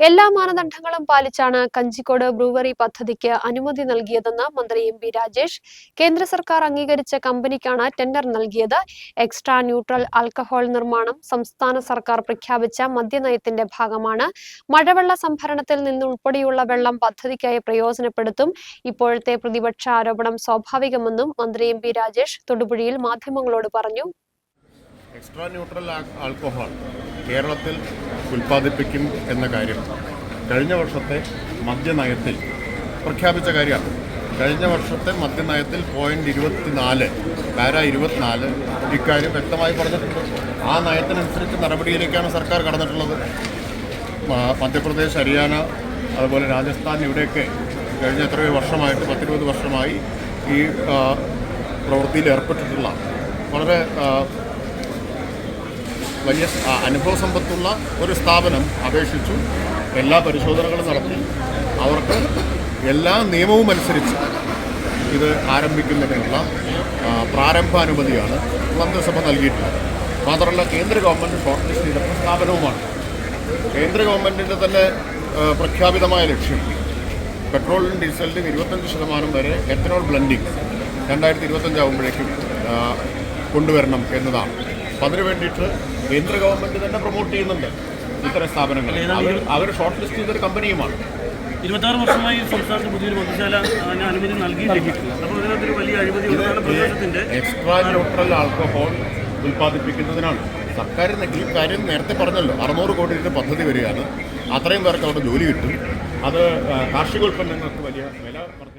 എല്ലാ മാനദണ്ഡങ്ങളും പാലിച്ചാണ് കഞ്ചിക്കോട് ബ്രൂവറി പദ്ധതിക്ക് അനുമതി നൽകിയതെന്ന് മന്ത്രി എം പി രാജേഷ്. കേന്ദ്ര സർക്കാർ അംഗീകരിച്ച കമ്പനിക്കാണ് ടെൻഡർ നൽകിയത്. എക്സ്ട്രാ ന്യൂട്രൽ ആൽക്കഹോൾ നിർമ്മാണം സംസ്ഥാന സർക്കാർ പ്രഖ്യാപിച്ച മദ്യനയത്തിന്റെ ഭാഗമാണ്. മഴവെള്ള സംഭരണത്തിൽ നിന്നുൾപ്പെടെയുള്ള വെള്ളം പദ്ധതിക്കായി പ്രയോജനപ്പെടുത്തും ഇപ്പോഴത്തെ പ്രതിപക്ഷ ആരോപണം സ്വാഭാവികമെന്നും മന്ത്രി എം പി രാജേഷ് തൊടുപുഴയിൽ മാധ്യമങ്ങളോട് പറഞ്ഞു. എക്സ്ട്രാ ന്യൂട്രൽ ആൽക്കഹോൾ കേരളത്തിൽ ഉൽപ്പാദിപ്പിക്കും എന്ന കാര്യം. കഴിഞ്ഞ വർഷത്തെ മദ്യനയത്തിൽ പ്രഖ്യാപിച്ച കാര്യമാണ്. കഴിഞ്ഞ വർഷത്തെ മദ്യനയത്തിൽ പോയിന്റ് ഇരുപത്തിനാല് പാര ഇരുപത്തിനാല് ഇക്കാര്യം വ്യക്തമായി പറഞ്ഞിട്ടുണ്ട്. ആ നയത്തിനനുസരിച്ച് നടപടിയിലേക്കാണ് സർക്കാർ കടന്നിട്ടുള്ളത്. മധ്യപ്രദേശ് ഹരിയാന അതുപോലെ രാജസ്ഥാൻ ഇവിടെയൊക്കെ കഴിഞ്ഞ എത്രയോ വർഷമായിട്ട് പത്തിരുപത് വർഷമായി ഈ പ്രവൃത്തിയിൽ ഏർപ്പെട്ടിട്ടുള്ള വളരെ വലിയ അനുഭവ സമ്പത്തുള്ള ഒരു സ്ഥാപനം അപേക്ഷിച്ചു എല്ലാ പരിശോധനകളും നടത്തി. അവർക്ക് എല്ലാ നിയമവും അനുസരിച്ച് ഇത് ആരംഭിക്കുന്നതിനുള്ള പ്രാരംഭാനുമതിയാണ് മന്ത്രിസഭ നൽകിയിട്ടുള്ളത്. മാത്രമല്ല കേന്ദ്ര ഗവൺമെന്റ് ഷോർട്ട് ലിസ്റ്റ് ചെയ്ത സ്ഥാപനവുമാണ് കേന്ദ്ര ഗവൺമെന്റിന്റെ തന്നെ പ്രഖ്യാപിതമായ ലക്ഷ്യം പെട്രോളിനും ഡീസലിനും ഇരുപത്തഞ്ച് ശതമാനം വരെ എത്തനോൾ ബ്ലെൻഡിങ് രണ്ടായിരത്തി ഇരുപത്തഞ്ചാകുമ്പോഴേക്കും കൊണ്ടുവരണം എന്നതാണ്. അപ്പം അതിനു വേണ്ടിയിട്ട് കേന്ദ്ര ഗവൺമെന്റ് തന്നെ പ്രൊമോട്ട് ചെയ്യുന്നുണ്ട് ഇത്തരം സ്ഥാപനങ്ങൾ അവർ അവർ ഷോർട്ട് ലിസ്റ്റ് ചെയ്തൊരു കമ്പനിയുമാണ് ഇരുപത്താറ് വർഷമായി സംസ്ഥാനത്ത് പുതിയൊരു പൊതുശാല അനുമതി നൽകിയിട്ടില്ല. അപ്പോൾ ഇതിനകത്തൊരു വലിയ അഴിമതി പ്രതിപക്ഷത്തിന്റെ എക്സ്ട്രാ ന്യൂട്രൽ ആൽക്കഹോൾ ഉൽപ്പാദിപ്പിക്കുന്നതിനാണ്. സർക്കാർ ഈ കാര്യം നേരത്തെ പറഞ്ഞല്ലോ. അറുന്നൂറ് കോടി രൂപ പദ്ധതി വരികയാണ്. അത്രയും പേർക്ക് അവിടെ ജോലി കിട്ടും. അത് കാർഷികോൽപ്പന്നങ്ങൾക്ക് കാർഷിക ഉൽപ്പന്നങ്ങൾക്ക് വലിയ വില